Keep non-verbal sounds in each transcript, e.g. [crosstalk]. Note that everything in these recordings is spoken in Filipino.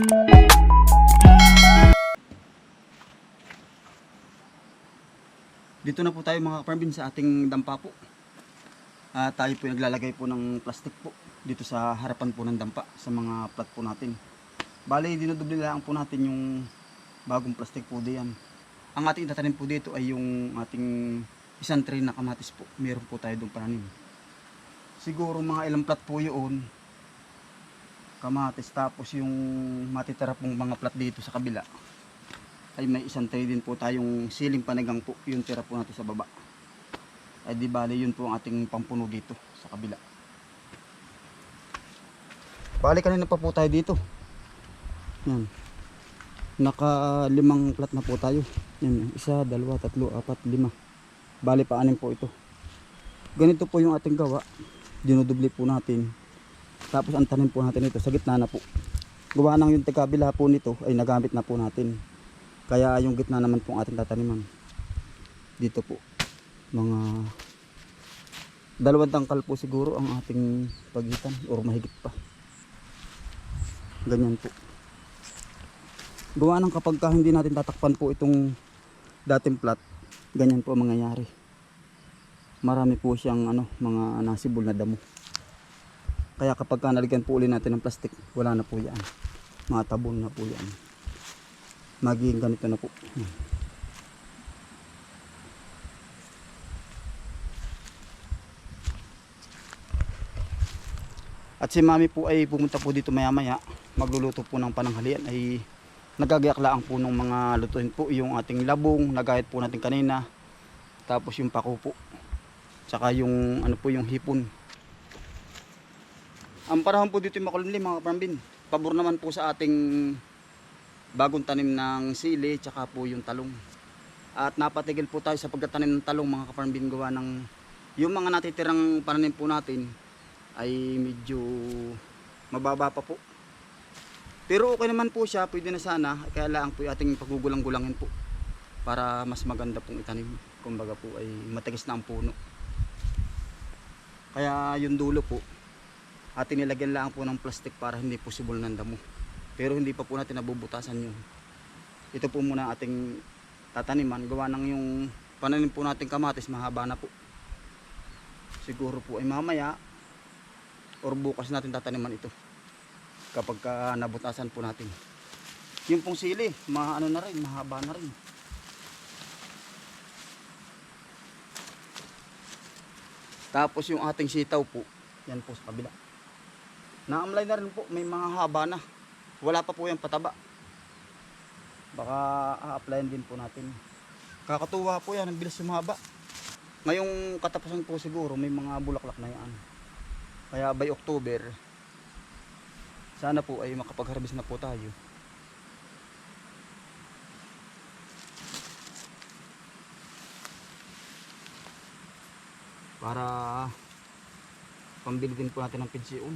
Dito na po tayo mga kaparmbin sa ating dampa po. Ah, tayo po naglalagay po ng plastic po dito sa harapan po ng dampa sa mga plat po natin. Bali, dinudubli lang po natin yung bagong plastic po diyan. Ang ating tatanim po dito ay yung ating isang tray na kamatis po. Meron po tayo doon pananim. Siguro mga ilang plat po yun. Kamatis tapos yung matitira pong mga plat dito sa kabila ay may isang tray din po tayong siling panigang po yung tira po natin sa baba. Ay di bali yun po ang ating pampuno dito sa kabila. Bali kanina pa po tayo dito. Yan. Naka limang plat na po tayo. Yan isa, dalawa, tatlo, apat, lima. Bali pa anim po ito. Ganito po yung ating gawa. Dinudubli po natin tapos ang tanim po natin ito sa gitna na po gawa ng yung kabila po nito ay nagamit na po natin kaya yung gitna naman pong ating tataniman. Dito po. Mga dalawang tangkal po siguro ang ating pagitan or mahigit pa. Ganyan po. Gawa ng kapag ka hindi natin tatakpan po itong dating plat, ganyan po ang mangyayari. Marami po siyang ano, mga nasibol na damo. Kaya kapag ka nalagyan po uli natin ng plastic, wala na po yan. Mga tabon na po yan. Magiging ganito na po. At si mami po ay pumunta po dito maya maya magluluto po ng pananghalian. Ay nagagayaklaan po ng mga lutuin po yung ating labong nagayat po natin kanina. Tapos yung pako po. Tsaka yung ano po yung hipon ang panahon po dito yung makulimlim mga kaparambin pabor naman po sa ating bagong tanim ng sili tsaka po yung talong. At napatigil po tayo sa pagtatanim ng talong mga kaparmbin gawa ng yung mga natitirang pananim po natin ay medyo mababa pa po. Pero okay naman po siya pwede na sana kaya lang po ating pagugulang-gulangin po para mas maganda pong itanim. Kumbaga po ay matigas na ang puno. Kaya yung dulo po ating nilagyan lang po ng plastic para hindi possible ng damo. Pero hindi pa po natin nabubutasan yun. Ito po muna ating tataniman. Gawa ng yung pananim po natin kamatis mahaba na po. Siguro po ay mamaya or bukas natin tataniman ito. Kapag ka nabutasan po natin. Yung pong sili ma ano na rin mahaba na rin. Tapos yung ating sitaw po yan po sa kabila naamlay na rin po may mga haba na. Wala pa po yung pataba. Baka a-applyan din po natin. Kakatuwa po yan ang bilis sumaba. Ngayong katapusan po siguro may mga bulaklak na yan. Kaya by October sana po ay makapag-harvest na po tayo. Para pambili din po natin ng pensyon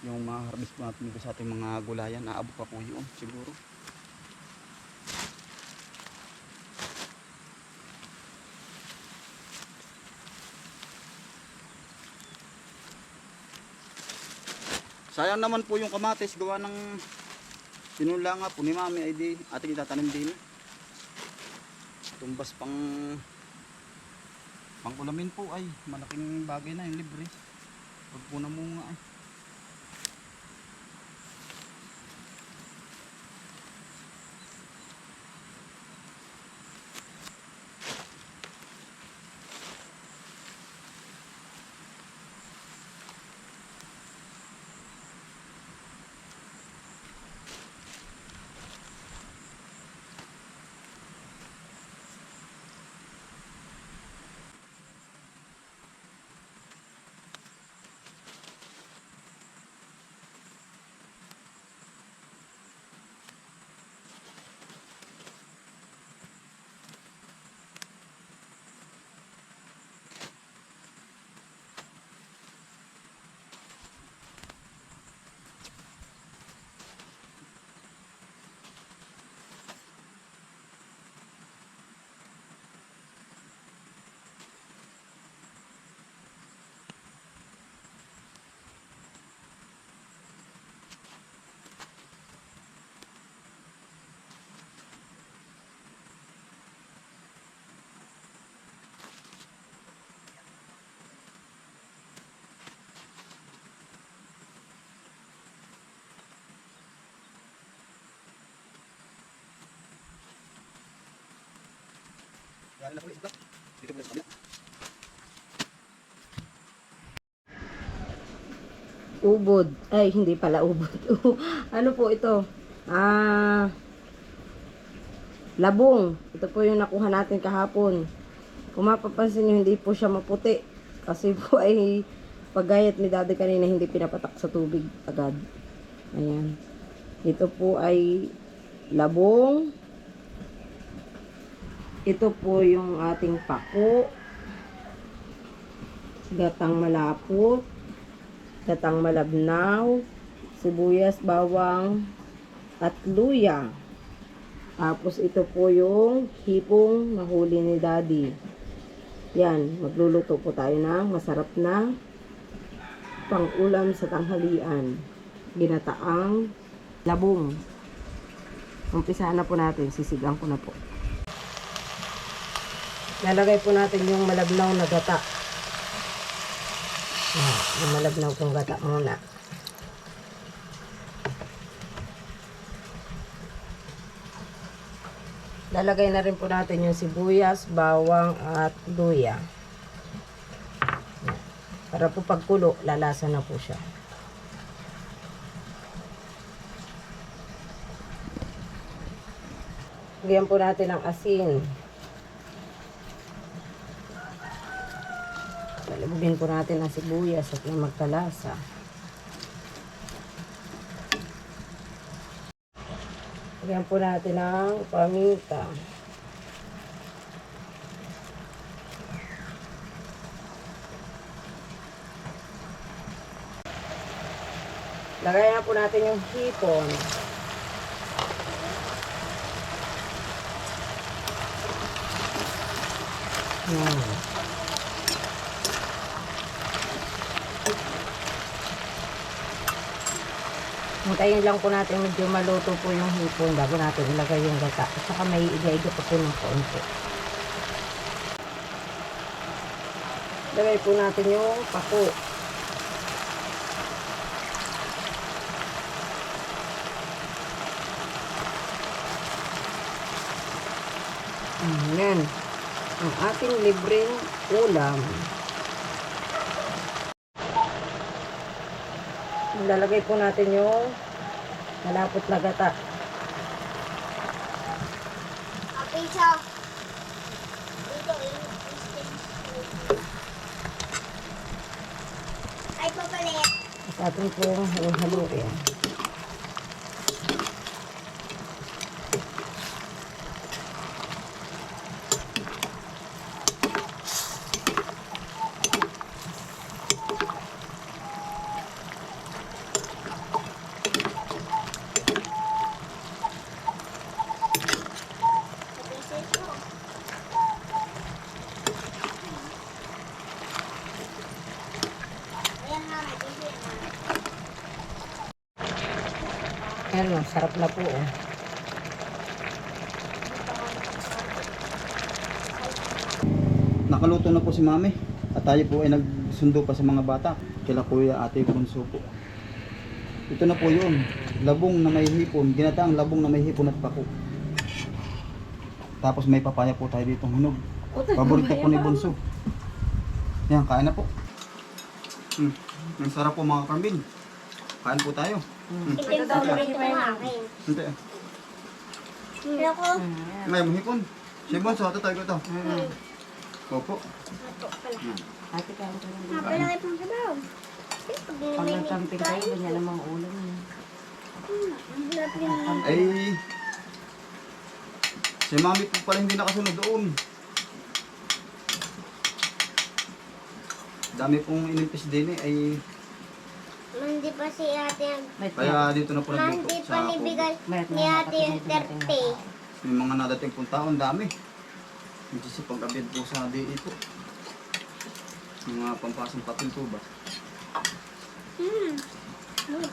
yung mga harvest natin dito sa ating mga gulayan naabot pa po yun siguro. Sayang naman po yung kamatis gawa ng pinula nga po ni mami ay di ating itatanim din. Tumbas pang pang ulamin po ay malaking bagay na yung libre. Pag po namunga ay Kain na po. Dito po sa ubod. Ay, hindi pala ubod. [laughs] ano po ito? Ah, labong. Ito po yung nakuha natin kahapon. Kung mapapansin nyo, hindi po siya maputi. Kasi [laughs] po ay pagayat ni daddy kanina hindi pinapatak sa tubig agad. Ayan. Ito po ay labong. Ito po yung ating pako. Gatang malapot gatang malabnaw, sibuyas, bawang, at luya. Tapos ito po yung hipong mahuli ni daddy. Yan, magluluto po tayo ng masarap na pang-ulam sa tanghalian. Ginataang labong. Umpisa na po natin, sisigang ko na po. Lalagay po natin yung malabnaw na gata. Yan, yung malabnaw kong gata muna. Lalagay na rin po natin yung sibuyas, bawang at luya. Para po pagkulo, lalasa na po siya. Lagyan po natin ng asin. Palabugin po natin ang sibuyas at yung magkalasa. Lagyan po natin ang paminta. Lagay na po natin yung hipon. Yan. Hintayin lang po natin medyo maluto po yung hipon bago natin ilagay yung gata. At saka may iga-iga pa po ng konti. Lagay po natin yung pako. Ayan. Ang ating libreng ulam. Lalagay po natin yung malapot na gata. Okay, so. Dito, Ay, papalit. At atin pong haluin. Papisit Ayan, sarap na po. Oh. Nakaluto na po si mami. At tayo po ay nagsundo pa sa mga bata. Kila kuya, ate, bunso po. Ito na po yun. Labong na may hipon. Ginataang labong na may hipon at pako. Tapos may papaya po tayo dito hinog. Paborito po ni Bunso. Yan, kain na po. Hmm. Ang sarap po mga kambing. Kain po tayo. Hindi ko ulit kumain. Hindi. Pero ko, May mahipon. Si Bunso, ito tayo ito. Mm. Opo. pala. Ate, ka lang. Napalaki pang sabaw. Eh, pag Pag nilagay nagkamping kayo, ganyan ang mga ulam. yung Ay, si mami po pala hindi nakasunod doon. Dami pong inimpis din eh, ay Mandi pa si ate ang kaya dito na po nagluto Mandi sa pa nibigay Wait, ni ate yung 30. May mga nadating pong tao, ang dami. Nagsisipag abid po sa DE po. Mga pampasang patin po ba? Hmm.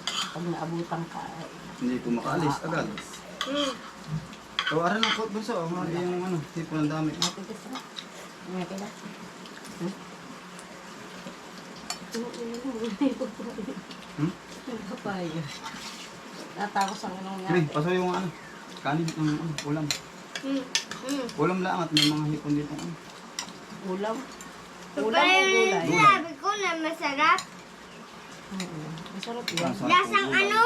Pag naabutan ka, ay, Hindi po makaalis agad. Hmm. O, aran ang kot bunso, oh, mga yung ano, tipo ng dami. ate, gusto na. Ngayon kaya. Hmm? [laughs] Hmm? Papaya. Natapos ang anong May, yan. paso yung ano, kanin ng ano, ulam. Mm. Mm. Ulam lang at may mga hipon dito. Ulam. Pero Ulam o gulay? sinabi ko na masarap. Oo. Masarap yan. Masarap Lasang ulam. ano?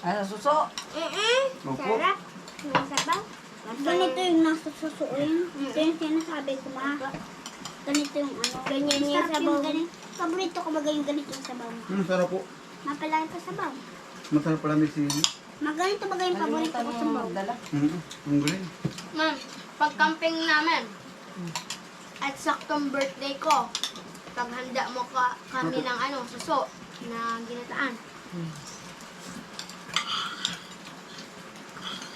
Ah, suso. Mm-mm. Opo. Sarap. May sabaw. Ganito yung nasa susuin. Ito yung sinasabi ko ma. Ganito yung ano. Ganyan yung sabaw. ganito. Paborito ko ba yung ganito yung sabaw? Hmm, sarap po. Mapalaki pa sabaw. Masarap pala may sili. Maganito ba yung paborito ko mo sabaw? magdala. Hmm, ang galing. Ma'am, pag camping namin, at saktong birthday ko, paghanda mo ka, kami ng ano, suso na ginataan.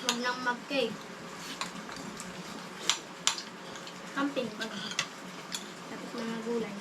Huwag nang mag-cake. Camping pag tapos mga gulay.